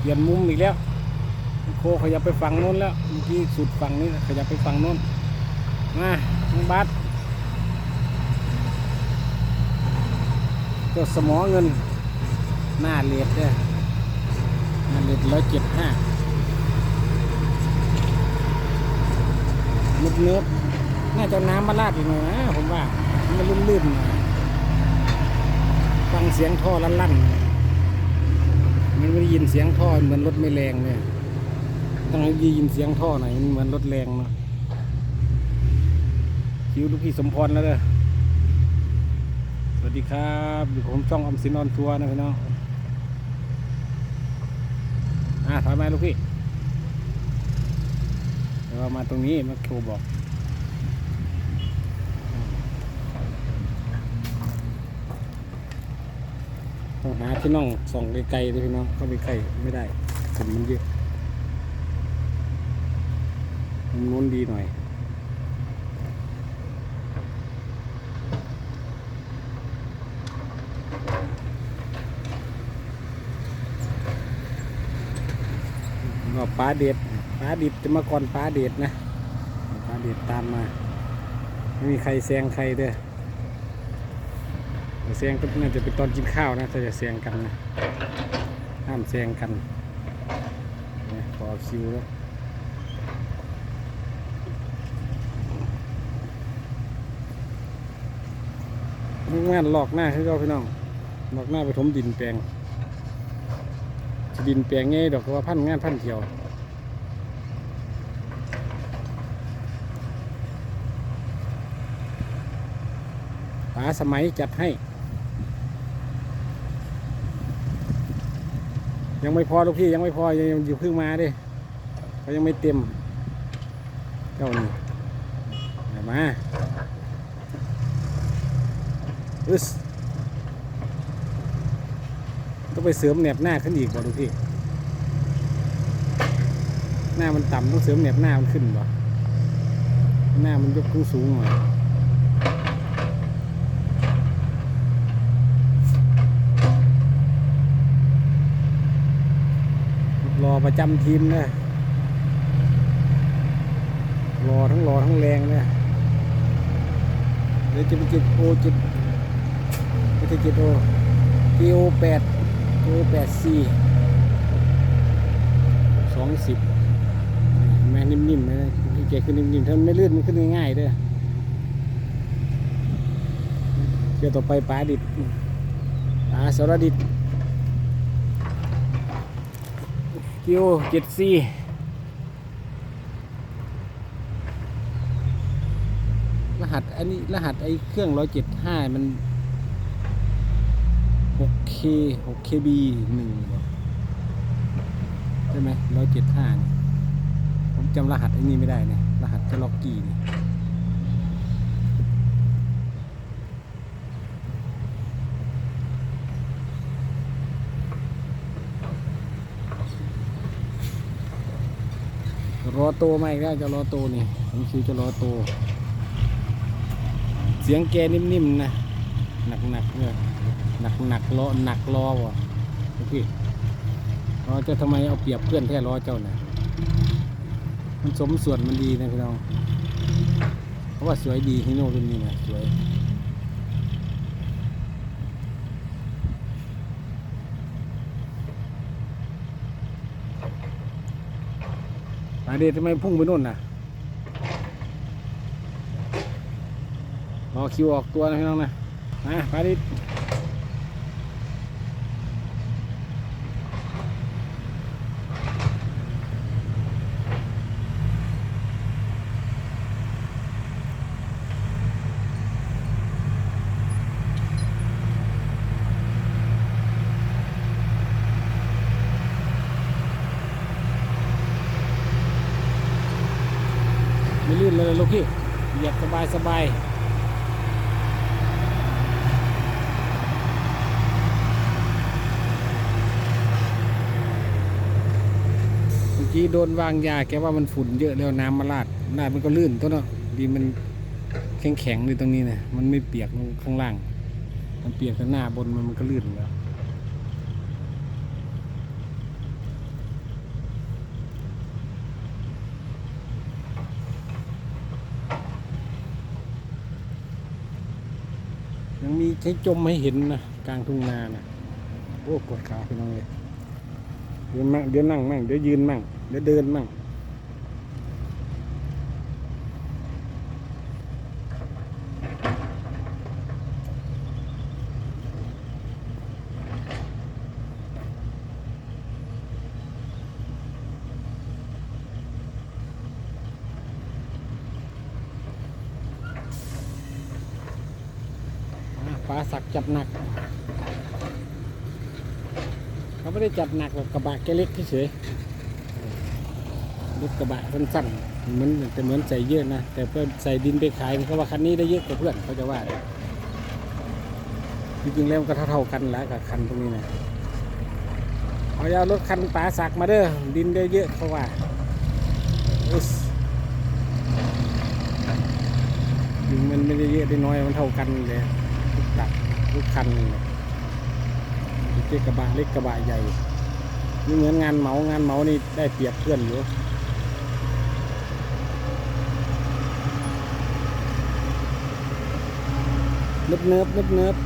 เปลี่ยนมุมอีกแล้ว โคขยับไปฝั่งโน้นแล้วเมื่อกี้สุดฝั่งนี้ขยับไปฝั่งโน้นมาน้องบัสก็สมอเงิน หน้าเลดเนี่ยหน้าเลดร้อยเจ็ดห้านุบเนื้อน่าจะน้ำมาลาดอีกหน่อยนะผมว่า มันลื่นๆหน่อยฟังเสียงท่อลั่นๆ มันไม่ได้ยินเสียงท่อเหมือนรถไม่แรงเลยต้องให้ยินเสียงท่อหน่อยมันเหมือนรถแรงเนาะคิวลูกพี่สมพรแล้วเด้อสวัสดีครับอยู่ผมช่องอมสินออนทัวร์นะพี่น้องอะถอยมาลูกพี่เดี๋ยวมาตรงนี้มาโครบอก ต้องหาที่น่องส่องไกลๆด้วยพี่น้องเข้าไปใกล้ไม่ได้ฝุ่นมันเยอะมุมนู้นดีหน่อยก็ป้าเด็ดป้าดิบจะมาก่อนป้าเด็ดนะป้าเด็ดตามมา ไม่มีใครแซงใครเด้อ เสียงก็น่าจะเป็นตอนกินข้าวนะถ้าจะเสียงกันนะห้ามเสียงกันนี่อคิวแล้วนี่งานหลอกหน้าคือเราพี่น้องหลอกหน้าไปถมดินแปลง ดินแปลงไงดอกก็ว่าพันงานพันเที่ยวป๋าสมัยจัดให้ ยังไม่พอลูกพี่ยังไม่พอยังยังอยู่เพิ่งมาดิเขายังไม่เต็มเจ้านี่เดี๋ยวมาอึสต้องไปเสริมแหนบหน้าขึ้นอีกบ่ลูกพี่หน้ามันต่ำต้องเสริมแหนบหน้ามันขึ้นบ่หน้ามันยกขึ้นสูงหน่อย ประจำทีมนะรอทั้งรอทั้งแรงเนี่ยเดี๋ยวจะไปจิตโอจิตไม่ใช่จิตโอทีโอแปดทีโอแปดสี่สองสิบแม่นิ่มๆเลยที่แกขึ้นนิ่มๆถ้านไม่ลื่นมันขึ้นง่ายๆเด้อเดี๋ยวต่อไปปลาดิดปลาสรดิด คิวเจ็ดซีรหัสอันนี้รหัสไอ้เครื่องร้อยเจ็ดห้ามันหกเคหกเคบีหนึ่งใช่ไหมร้อยเจ็ดห้าผมจำรหัสไอ้นี่ไม่ได้เนี่ยรหัสจะล็อกกี้นี่ รอโตมาอีกแล้วจะรอโตนี่ผมคิวจะรอโต เสียงแกนิ่มๆนะหนักๆเนี่ยหนักหนักๆล้อหนักล้อวะพี่ล้อเจ้าทำไมเอาเปรียบเพื่อนแท้ล้อเจ้าน่ะมันสมส่วนมันดีนะพี่น้อง เพราะว่าสวยดีฮิโน่รุ่นนี้นะสวย อันเดชทำไมพุ่งไปนู่นนะรอคิวออกตัวนะพี่น้องนะนะไปดิ นเลยลูกพี่ เหยียบสบายสบายเมื่อกี้โดนวางยาแกว่ามันฝุ่นเยอะแล้วน้ำมาลาดลาดมันก็ลื่นตัวเนาะดีมันแข็งแข็งๆเลยตรงนี้นะมันไม่เปียกข้างล่าง มันเปียกแต่หน้าบนมันมันก็ลื่นแล้ว มีใช้จมให้เห็นนะกลางทุ่งนานะโอ้ปวดขาไปน้องเลยเดินมั่งเดี๋ยวนั่งมั่งเดี๋ยวยืนมั่งเดี๋ยวเดินมั่ง สักจัดหนัก เขาไม่ได้จัดหนักหรอกกระบะแกเล็กเฉยรถกระบะสั้นๆเหมือนแต่เหมือนใส่เยอะนะ แต่เพื่อนใส่ดินไปขายเขาว่าคันนี้ได้เยอะกว่าเพื่อนเขาจะว่าจริงๆแล้วก็เท่าๆกันแหล้วกับคันตรงนี้นะเอาเอารถคันป๋าสักมาเด้อดินได้เยอะเขาว่าอุสมันไม่ได้เยอะได้น้อยมันเท่ากันเลย ทุกคันเล็กกระบะเล็กกระบะใหญ่นี่เหมือนงานเมางานเมานี่ได้เปรียบเพื่อนอยู่เนิบเนิบเนิบเนิบ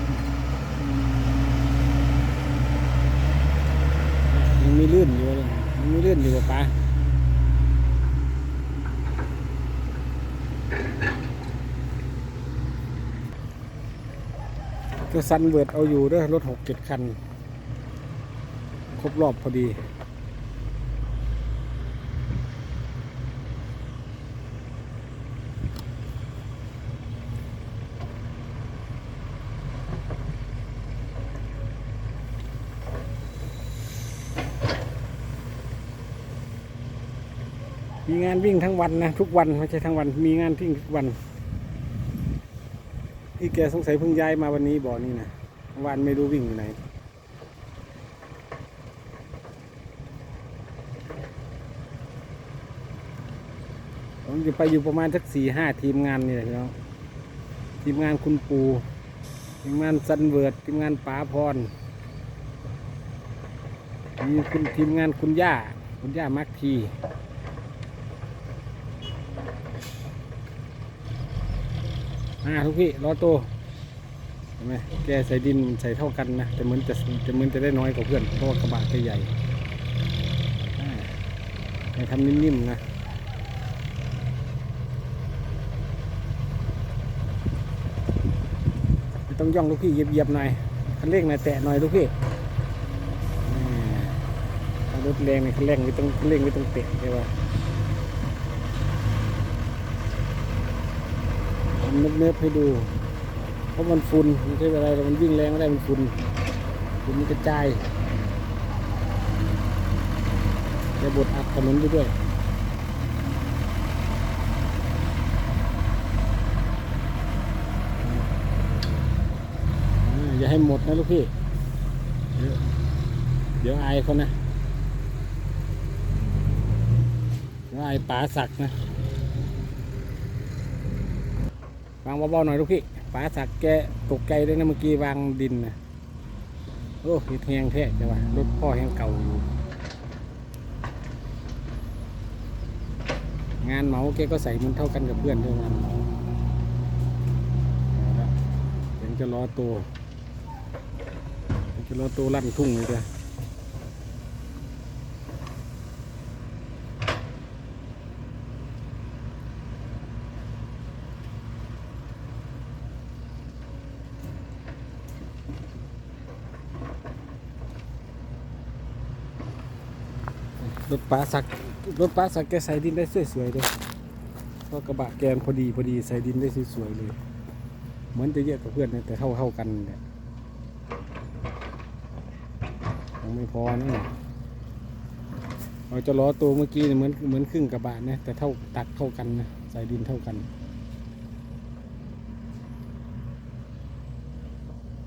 ยังมีลื่นอยู่เลยยังมีลื่นอยู่ป่ะ ปะก็ซันเวิร์ดเอาอยู่ด้วยรถหกเจ็ดคัน ครบรอบพอดีมีงานวิ่งทั้งวันนะ ทุกวันไม่ใช่ทั้งวัน มีงานวิ่งทุกวัน พี่แกสงสัยเพิ่งย้ายมาวันนี้บ่อนี่นะวานไม่รู้วิ่งอยู่ไหน ผมจะไปอยู่ประมาณสักสี่ห้าทีมงานนี่แหละพี่น้องทีมงานคุณปูทีมงานซันเวิร์ดทีมงานป๋าพรมีคุณทีมงานคุณย่า คุณย่ามักที อ่าทุกพี่รอโตวเห็นไหมแกใส่ดินใส่เท่ากันนะแต่เหมือนจะจะเหมือนจะได้น้อยกว่าเพื่อนเพราะว่ากระบะแกใหญ่อ่าให้ทำนิ่มๆนะต้องย่องลูกพี่เหยียบๆหน่อยคันเร่งหน่อยแตะหน่อยลูกพี่รถแรงเนี่ยคันเร่งไม่ต้องเร่งไม่ต้องเตะใช่ป่ะทำเนิบๆให้ดู เพราะมันฝุ่นไม่ใช่อะไรมันวิ่งแรงไม่ได้มันฝุ่นฝุ่นมันกระจายจะบดอัดถนนไปด้วยอ่าอย่าให้หมดนะลูกพี่เดี๋ยวเดี๋ยวอายเขานะเดี๋ยวอายป๋าสักนะ วางเบาๆหน่อยลูกพี่ป๋าสักแกตกใจเลยนะเมื่อกี้วางดินนะโอ้ยแหงแท้จะว่ารถพ่อแหงเก่าอยู่ งานเมาแกก็ใส่มันเท่ากันกับเพื่อนด้วยงานเมาเอาละเดี๋ยวจะรอตัวจะรอตัวลั่นทุ่งเลยจ้ะ ถป้าสักรถป้าสักแกใส่ดินได้สวยๆเลยเพราะกระบะแกนพอดีพอดีใส่ดินได้สวยๆเลย เหมือนจะเยอะกับเพื่อนแต่เท่าเท่ากันเนี่ยยังไม่พอนะเราจะล้อตัวเมื่อกี้เนี่ยเหมือนเหมือนครึ่งกระบะนะแต่เท่าตักเท่ากันนะใส่ดินเท่ากัน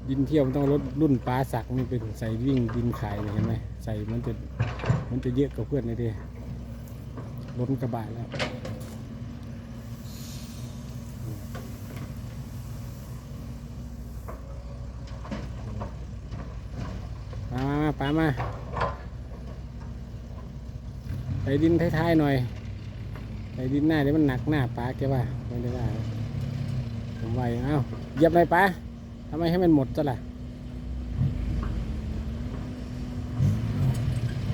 ดินเที่ยวมันต้องรถรุ่นปลาสักนี่เป็นใส่วิ่งดินขายเลยเห็นไหมใส่มันจะ มันจะเยอะกว่าเพื่อนเลยด้ล้นกระบะแล้วมามามาปลามาใส่ดินท้ายๆหน่อยใส่ดินหน้าเดี๋ยวมันหนักหน้าปลาแกว่าไม่ได้ว่าผมว่าอย่างเอ้าเหยียบหน่อยปลาทำไมให้มันหมดซะล่ะ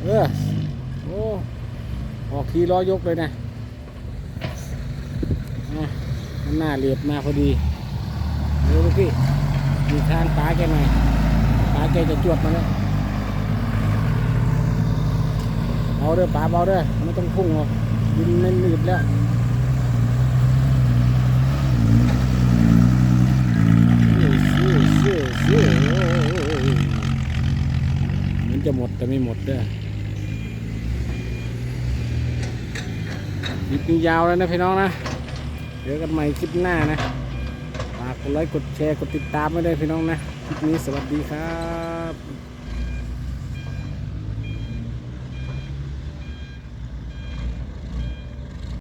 เออโอ้ออกทีล้อยกเลยนะอะมันหน้าเรียบมาพอดีเดี๋ยวลูกพี่มีทางป้าแกหน่อยป้าแกจะจวดมาแล้วเอาเด้อป้าเบาเด้อไม่ต้องพุ่งหรอกดินไม่หนืดแล้วเหมือนจะหมดแต่ไม่หมดเด้อ ลิปนี้ยาวแล้วนะพี่น้องนะเดี๋ยวกันใหม่คลิปหน้านะฝากกดไลค์กดแชร์กดติดตามไว้ด้วยพี่น้องนะคลิปนี้สวัสดีครับ